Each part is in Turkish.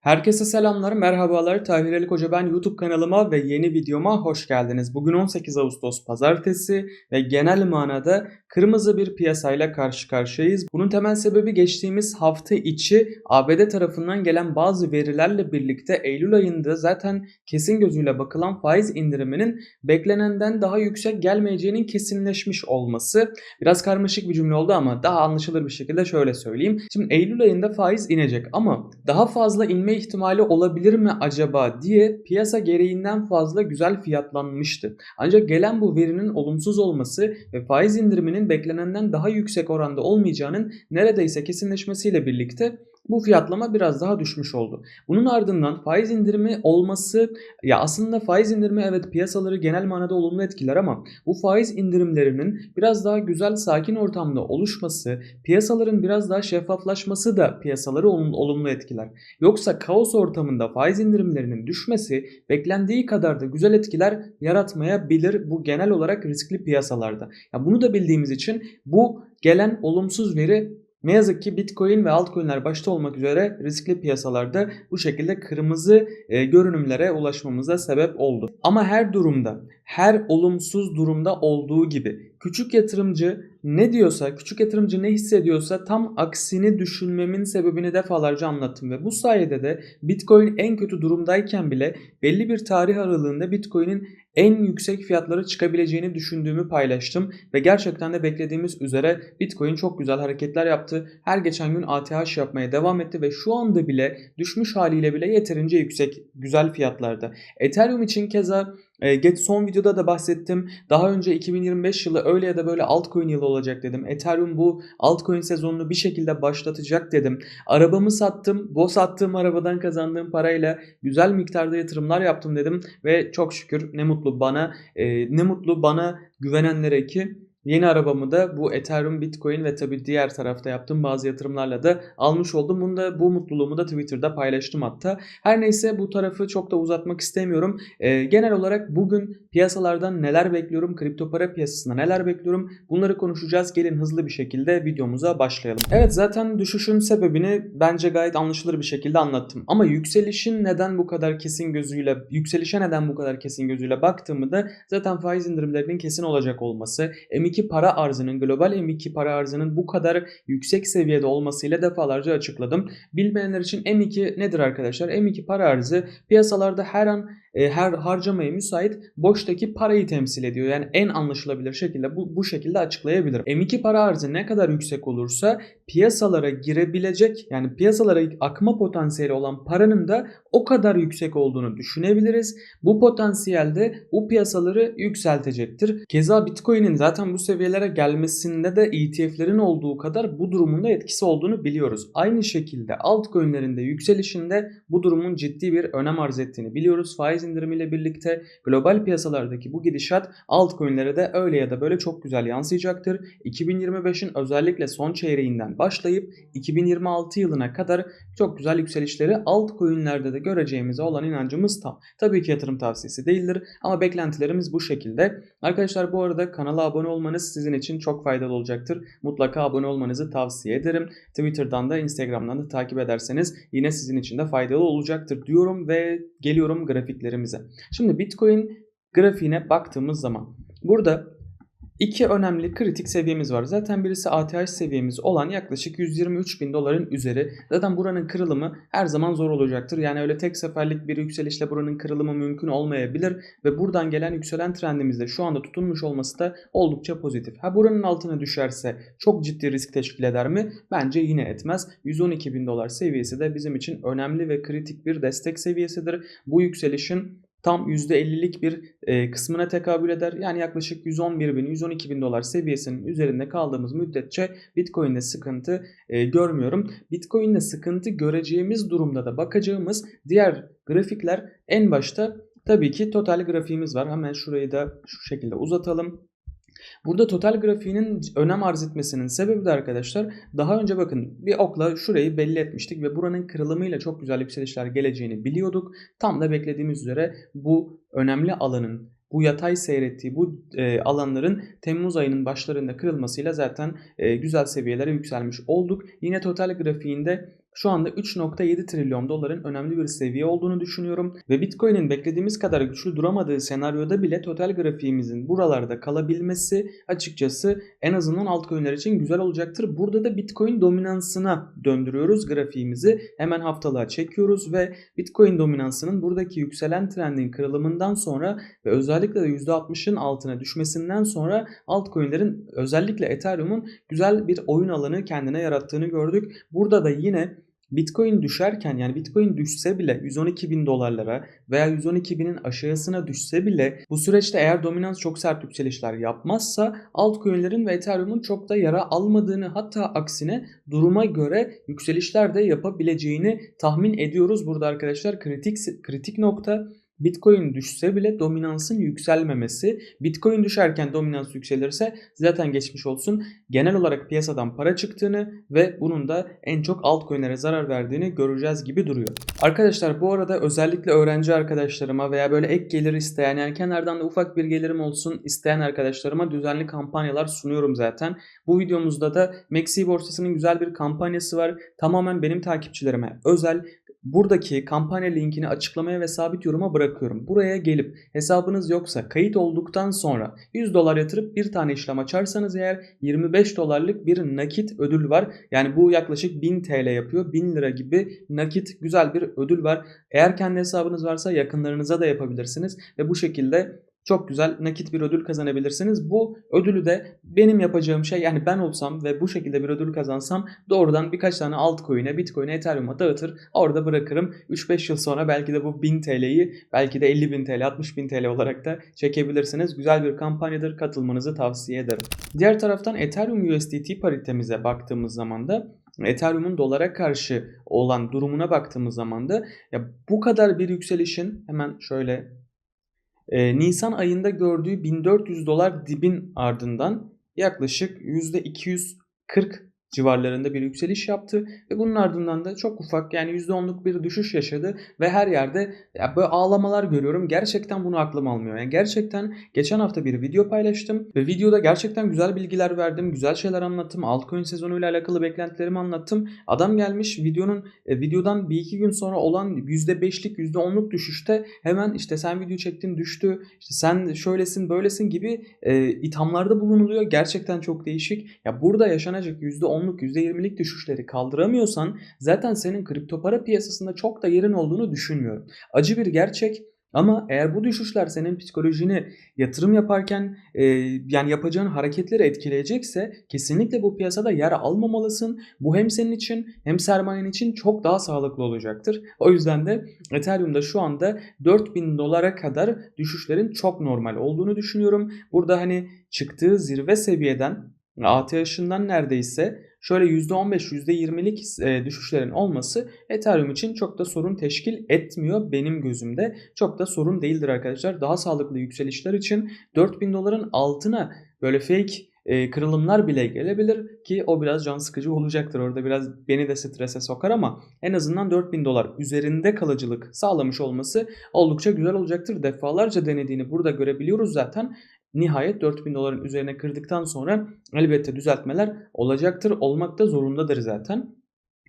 Herkese selamlar, merhabalar. Tahir Ali Koca ben YouTube kanalıma ve yeni videoma hoş geldiniz. Bugün 18 Ağustos pazartesi ve genel manada kırmızı bir piyasayla karşı karşıyayız. Bunun temel sebebi geçtiğimiz hafta içi ABD tarafından gelen bazı verilerle birlikte Eylül ayında zaten kesin gözüyle bakılan faiz indiriminin beklenenden daha yüksek gelmeyeceğinin kesinleşmiş olması. Biraz karmaşık bir cümle oldu ama daha anlaşılır bir şekilde şöyle söyleyeyim. Şimdi Eylül ayında faiz inecek ama daha fazla inme ihtimali olabilir mi acaba diye piyasa gereğinden fazla güzel fiyatlanmıştı. Ancak gelen bu verinin olumsuz olması ve faiz indiriminin beklenenden daha yüksek oranda olmayacağının neredeyse kesinleşmesiyle birlikte bu fiyatlama biraz daha düşmüş oldu. Bunun ardından faiz indirimi olması ya aslında faiz indirimi evet piyasaları genel manada olumlu etkiler ama bu faiz indirimlerinin biraz daha güzel sakin ortamda oluşması, piyasaların biraz daha şeffaflaşması da piyasaları olumlu etkiler. Yoksa kaos ortamında faiz indirimlerinin düşmesi beklendiği kadar da güzel etkiler yaratmayabilir bu genel olarak riskli piyasalarda. Ya bunu da bildiğimiz için bu gelen olumsuz veri ne yazık ki Bitcoin ve altcoin'ler başta olmak üzere riskli piyasalarda bu şekilde kırmızı e, görünümlere ulaşmamıza sebep oldu. Ama her durumda, her olumsuz durumda olduğu gibi küçük yatırımcı ne diyorsa, küçük yatırımcı ne hissediyorsa tam aksini düşünmemin sebebini defalarca anlattım ve bu sayede de Bitcoin en kötü durumdayken bile belli bir tarih aralığında Bitcoin'in en yüksek fiyatları çıkabileceğini düşündüğümü paylaştım ve gerçekten de beklediğimiz üzere Bitcoin çok güzel hareketler yaptı. Her geçen gün ATH yapmaya devam etti ve şu anda bile düşmüş haliyle bile yeterince yüksek güzel fiyatlarda. Ethereum için keza e, geç son videoda da bahsettim. Daha önce 2025 yılı öyle ya da böyle altcoin yılı olacak dedim. Ethereum bu altcoin sezonunu bir şekilde başlatacak dedim. Arabamı sattım. Bu sattığım arabadan kazandığım parayla güzel miktarda yatırımlar yaptım dedim. Ve çok şükür ne mutlu bana e, ne mutlu bana güvenenlere ki Yeni arabamı da bu Ethereum, Bitcoin ve tabii diğer tarafta yaptığım bazı yatırımlarla da almış oldum. Bunu da bu mutluluğumu da Twitter'da paylaştım hatta. Her neyse bu tarafı çok da uzatmak istemiyorum. Ee, genel olarak bugün piyasalardan neler bekliyorum, kripto para piyasasında neler bekliyorum bunları konuşacağız. Gelin hızlı bir şekilde videomuza başlayalım. Evet zaten düşüşün sebebini bence gayet anlaşılır bir şekilde anlattım. Ama yükselişin neden bu kadar kesin gözüyle, yükselişe neden bu kadar kesin gözüyle baktığımı da zaten faiz indirimlerinin kesin olacak olması, M2 para arzının, global M2 para arzının bu kadar yüksek seviyede olmasıyla defalarca açıkladım. Bilmeyenler için M2 nedir arkadaşlar? M2 para arzı piyasalarda her an e, her harcamaya müsait boştaki parayı temsil ediyor. Yani en anlaşılabilir şekilde bu, bu şekilde açıklayabilirim. M2 para arzı ne kadar yüksek olursa piyasalara girebilecek yani piyasalara akma potansiyeli olan paranın da o kadar yüksek olduğunu düşünebiliriz. Bu potansiyel de bu piyasaları yükseltecektir. Keza Bitcoin'in zaten bu seviyelere gelmesinde de ETF'lerin olduğu kadar bu durumun da etkisi olduğunu biliyoruz. Aynı şekilde altcoin'lerin de yükselişinde bu durumun ciddi bir önem arz ettiğini biliyoruz. Faiz indirimiyle birlikte global piyasalardaki bu gidişat altcoin'lere de öyle ya da böyle çok güzel yansıyacaktır. 2025'in özellikle son çeyreğinden başlayıp 2026 yılına kadar çok güzel yükselişleri altcoin'lerde de göreceğimize olan inancımız tam. Tabii ki yatırım tavsiyesi değildir ama beklentilerimiz bu şekilde. Arkadaşlar bu arada kanala abone olmanız sizin için çok faydalı olacaktır. Mutlaka abone olmanızı tavsiye ederim. Twitter'dan da Instagram'dan da takip ederseniz yine sizin için de faydalı olacaktır diyorum ve geliyorum grafiklerimize. Şimdi Bitcoin grafiğine baktığımız zaman burada İki önemli kritik seviyemiz var. Zaten birisi ATH seviyemiz olan yaklaşık 123 bin doların üzeri. Zaten buranın kırılımı her zaman zor olacaktır. Yani öyle tek seferlik bir yükselişle buranın kırılımı mümkün olmayabilir. Ve buradan gelen yükselen trendimizde şu anda tutunmuş olması da oldukça pozitif. Ha buranın altına düşerse çok ciddi risk teşkil eder mi? Bence yine etmez. 112 bin dolar seviyesi de bizim için önemli ve kritik bir destek seviyesidir. Bu yükselişin tam %50'lik bir e, kısmına tekabül eder. Yani yaklaşık 111 bin, 112 bin dolar seviyesinin üzerinde kaldığımız müddetçe Bitcoin'de sıkıntı e, görmüyorum. Bitcoin'de sıkıntı göreceğimiz durumda da bakacağımız diğer grafikler en başta tabii ki total grafiğimiz var. Hemen şurayı da şu şekilde uzatalım. Burada total grafiğinin önem arz etmesinin sebebi de arkadaşlar daha önce bakın bir okla şurayı belli etmiştik ve buranın kırılımıyla çok güzel yükselişler geleceğini biliyorduk. Tam da beklediğimiz üzere bu önemli alanın bu yatay seyrettiği bu e, alanların Temmuz ayının başlarında kırılmasıyla zaten e, güzel seviyelere yükselmiş olduk. Yine total grafiğinde şu anda 3.7 trilyon doların önemli bir seviye olduğunu düşünüyorum. Ve Bitcoin'in beklediğimiz kadar güçlü duramadığı senaryoda bile total grafiğimizin buralarda kalabilmesi açıkçası en azından altcoin'ler için güzel olacaktır. Burada da Bitcoin dominansına döndürüyoruz grafiğimizi. Hemen haftalığa çekiyoruz ve Bitcoin dominansının buradaki yükselen trendin kırılımından sonra ve özellikle de %60'ın altına düşmesinden sonra altcoin'lerin özellikle Ethereum'un güzel bir oyun alanı kendine yarattığını gördük. Burada da yine Bitcoin düşerken yani Bitcoin düşse bile 112 bin dolarlara veya 112 binin aşağısına düşse bile bu süreçte eğer dominans çok sert yükselişler yapmazsa altcoin'lerin ve Ethereum'un çok da yara almadığını hatta aksine duruma göre yükselişler de yapabileceğini tahmin ediyoruz. Burada arkadaşlar kritik kritik nokta Bitcoin düşse bile dominansın yükselmemesi. Bitcoin düşerken dominans yükselirse zaten geçmiş olsun. Genel olarak piyasadan para çıktığını ve bunun da en çok altcoin'lere zarar verdiğini göreceğiz gibi duruyor. Arkadaşlar bu arada özellikle öğrenci arkadaşlarıma veya böyle ek gelir isteyen yani kenardan da ufak bir gelirim olsun isteyen arkadaşlarıma düzenli kampanyalar sunuyorum zaten. Bu videomuzda da Maxi borsasının güzel bir kampanyası var. Tamamen benim takipçilerime özel buradaki kampanya linkini açıklamaya ve sabit yoruma bırakıyorum. Buraya gelip hesabınız yoksa kayıt olduktan sonra 100 dolar yatırıp bir tane işlem açarsanız eğer 25 dolarlık bir nakit ödül var. Yani bu yaklaşık 1000 TL yapıyor. 1000 lira gibi nakit güzel bir ödül var. Eğer kendi hesabınız varsa yakınlarınıza da yapabilirsiniz ve bu şekilde çok güzel nakit bir ödül kazanabilirsiniz. Bu ödülü de benim yapacağım şey yani ben olsam ve bu şekilde bir ödül kazansam doğrudan birkaç tane altcoin'e, bitcoin'e, ethereum'a dağıtır. Orada bırakırım. 3-5 yıl sonra belki de bu 1000 TL'yi belki de 50 bin TL, 60 bin TL olarak da çekebilirsiniz. Güzel bir kampanyadır. Katılmanızı tavsiye ederim. Diğer taraftan Ethereum USDT paritemize baktığımız zaman da Ethereum'un dolara karşı olan durumuna baktığımız zaman da ya bu kadar bir yükselişin hemen şöyle e, Nisan ayında gördüğü 1400 dolar dibin ardından yaklaşık %240 civarlarında bir yükseliş yaptı ve bunun ardından da çok ufak yani %10'luk bir düşüş yaşadı ve her yerde ya böyle ağlamalar görüyorum. Gerçekten bunu aklım almıyor. Yani gerçekten geçen hafta bir video paylaştım ve videoda gerçekten güzel bilgiler verdim, güzel şeyler anlattım. Altcoin sezonuyla alakalı beklentilerimi anlattım. Adam gelmiş videonun e, videodan bir iki gün sonra olan %5'lik %10'luk düşüşte hemen işte sen video çektin düştü, işte sen şöylesin böylesin gibi e, ithamlarda bulunuluyor. Gerçekten çok değişik. Ya burada yaşanacak %10 %10'luk %20'lik düşüşleri kaldıramıyorsan zaten senin kripto para piyasasında çok da yerin olduğunu düşünmüyorum. Acı bir gerçek ama eğer bu düşüşler senin psikolojini yatırım yaparken e, yani yapacağın hareketleri etkileyecekse kesinlikle bu piyasada yer almamalısın. Bu hem senin için hem sermayen için çok daha sağlıklı olacaktır. O yüzden de Ethereum'da şu anda 4000 dolara kadar düşüşlerin çok normal olduğunu düşünüyorum. Burada hani çıktığı zirve seviyeden ATH'ından neredeyse şöyle %15 %20'lik e, düşüşlerin olması Ethereum için çok da sorun teşkil etmiyor benim gözümde. Çok da sorun değildir arkadaşlar. Daha sağlıklı yükselişler için 4000 doların altına böyle fake e, kırılımlar bile gelebilir ki o biraz can sıkıcı olacaktır. Orada biraz beni de strese sokar ama en azından 4000 dolar üzerinde kalıcılık sağlamış olması oldukça güzel olacaktır. Defalarca denediğini burada görebiliyoruz zaten. Nihayet 4000 doların üzerine kırdıktan sonra elbette düzeltmeler olacaktır. Olmak da zorundadır zaten.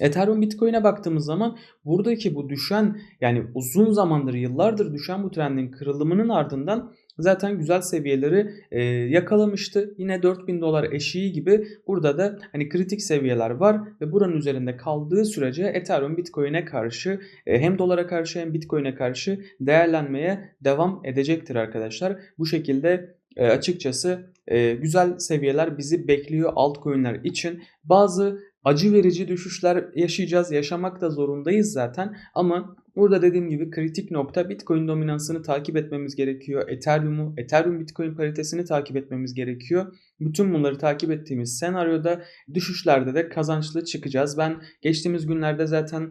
Ethereum Bitcoin'e baktığımız zaman buradaki bu düşen yani uzun zamandır yıllardır düşen bu trendin kırılımının ardından zaten güzel seviyeleri e, yakalamıştı. Yine 4000 dolar eşiği gibi burada da hani kritik seviyeler var ve buranın üzerinde kaldığı sürece Ethereum Bitcoin'e karşı e, hem dolara karşı hem Bitcoin'e karşı değerlenmeye devam edecektir arkadaşlar. Bu şekilde e, açıkçası e, güzel seviyeler bizi bekliyor altcoin'ler için. Bazı acı verici düşüşler yaşayacağız. Yaşamak da zorundayız zaten ama burada dediğim gibi kritik nokta Bitcoin dominansını takip etmemiz gerekiyor. Ethereum'u, Ethereum Bitcoin paritesini takip etmemiz gerekiyor. Bütün bunları takip ettiğimiz senaryoda düşüşlerde de kazançlı çıkacağız. Ben geçtiğimiz günlerde zaten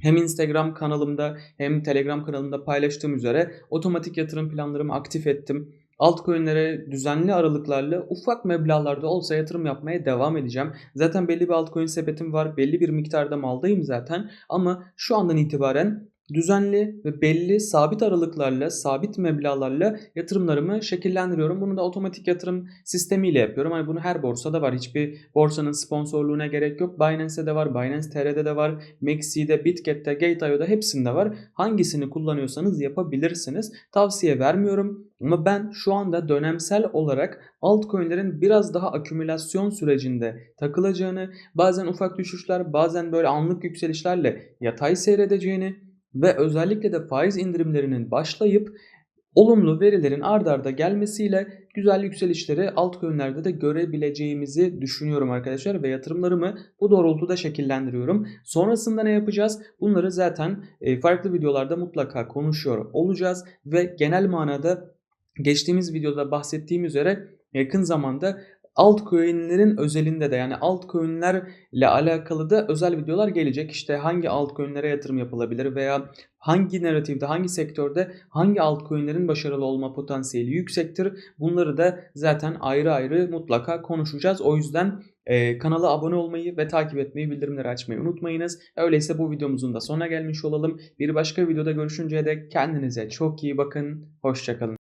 hem Instagram kanalımda hem Telegram kanalımda paylaştığım üzere otomatik yatırım planlarımı aktif ettim altcoin'lere düzenli aralıklarla ufak meblağlarda olsa yatırım yapmaya devam edeceğim. Zaten belli bir altcoin sepetim var. Belli bir miktarda maldayım zaten. Ama şu andan itibaren düzenli ve belli sabit aralıklarla, sabit meblağlarla yatırımlarımı şekillendiriyorum. Bunu da otomatik yatırım sistemiyle yapıyorum. Hani bunu her borsada var. Hiçbir borsanın sponsorluğuna gerek yok. Binance'de de var, Binance TR'de de var, Maxi'de, Bitget'te, Gate.io'da hepsinde var. Hangisini kullanıyorsanız yapabilirsiniz. Tavsiye vermiyorum. Ama ben şu anda dönemsel olarak altcoin'lerin biraz daha akümülasyon sürecinde takılacağını, bazen ufak düşüşler, bazen böyle anlık yükselişlerle yatay seyredeceğini ve özellikle de faiz indirimlerinin başlayıp olumlu verilerin ard arda gelmesiyle güzel yükselişleri altcoin'lerde de görebileceğimizi düşünüyorum arkadaşlar ve yatırımlarımı bu doğrultuda şekillendiriyorum. Sonrasında ne yapacağız? Bunları zaten e, farklı videolarda mutlaka konuşuyor olacağız ve genel manada geçtiğimiz videoda bahsettiğim üzere yakın zamanda altcoin'lerin özelinde de yani altcoin'lerle alakalı da özel videolar gelecek. İşte hangi altcoin'lere yatırım yapılabilir veya hangi narratifte, hangi sektörde hangi altcoin'lerin başarılı olma potansiyeli yüksektir. Bunları da zaten ayrı ayrı mutlaka konuşacağız. O yüzden e, kanala abone olmayı ve takip etmeyi, bildirimleri açmayı unutmayınız. Öyleyse bu videomuzun da sonuna gelmiş olalım. Bir başka videoda görüşünceye dek kendinize çok iyi bakın. Hoşçakalın.